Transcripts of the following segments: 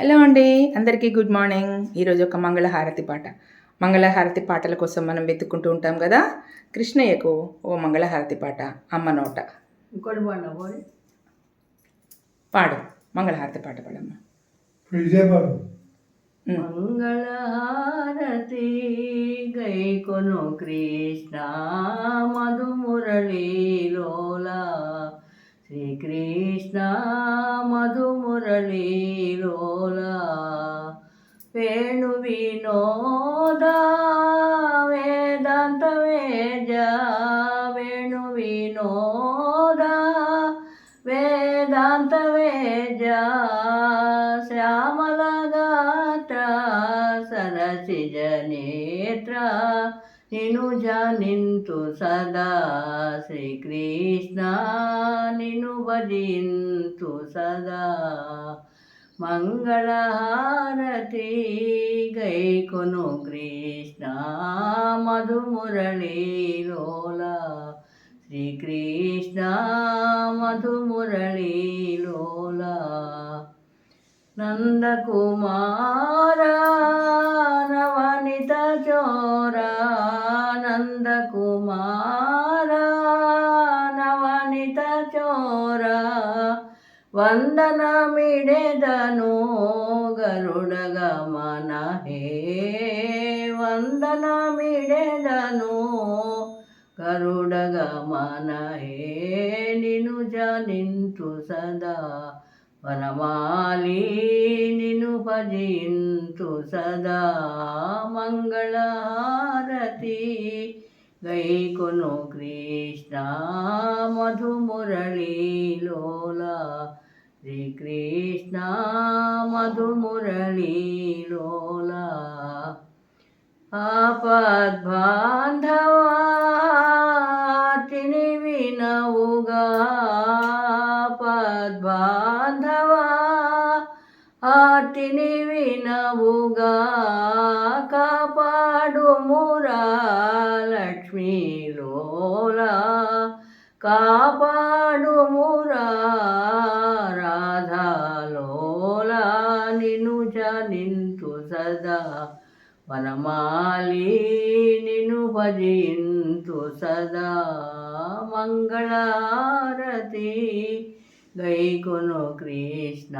Hello అండి అందరికీ good morning. ఈరోజు ఒక మంగళహారతి పాట. మంగళహారతి పాటల కోసం మనం వెతుక్కుంటూ ఉంటాం కదా? కృష్ణయ్యకు ఓ మంగళహారతి పాట అమ్మ నోట. ఇంకోటి పాడు మంగళహారతి పాట పాడమ్మ. మంగళహారతి గైకొను కృష్ణ మధుమురళీలోలా శ్రీకృష్ణ ಮುರಳೀಲೋಲ ವೇಣು ವಿನೋದ ವೇದಾಂತ ವೇದ ವೇಣು ವಿನೋದ ವೇದಾಂತ ವೇದ ಶ್ಯಾಮಲ ಗಾತ್ರ ಸರಸಿಜ ನೇತ್ರ నిను జానింతు సదా. శ్రీకృష్ణ నిను భజింతు సదా. మంగళహారతి గైకొను కృష్ణ మధుమురళీలోల. శ్రీకృష్ణ మధుమురళీలోల. నందకుమారా ಕುಮಾರ ನವನಿತ ಚೋರ ವಂದನ ಮಿಡೆದನು ಗರುಡ ಗಮನ ಹೇ. ವಂದನ ಮಿಡೆದನು ಗರುಡ ಗಮನ ಹೇ. ನಿನುಜ ನಿಂತು ಸದಾ ವನಮಾಲಿ ನಿನು ಭಜಿಂತು ಸದಾ ಮಂಗಳಾರತಿ. గైకొను కృష్ణ మధుమురళీలోలా శ్రీకృష్ణ మధుమురళీలోలా ఆపద్బాంధవాటిని వినవుగా. ఆపద్బాంధవా ఆటిని వినవుగా. కాపాడు ముర లక్ష్మీలోలా కాపాడు మురా రాధాలోలా నిను జనింతు సదా వనమాలి నిను భజింతు సదా మంగళారతి గైకొను కృష్ణ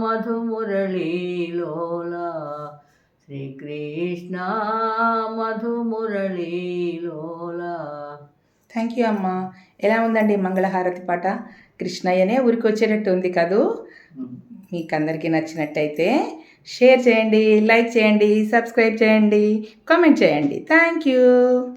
మధుమురళీలోలా శ్రీకృష్ణ మధుమురళీలోలా థ్యాంక్ యూ అమ్మ. ఎలా ఉందండి మంగళహారతి పాట? కృష్ణయ్యనే ఊరికి వచ్చేటట్టు ఉంది కదూ? మీకు అందరికీ నచ్చినట్టయితే షేర్ చేయండి లైక్ చేయండి సబ్స్క్రైబ్ చేయండి కామెంట్ చేయండి. Thank you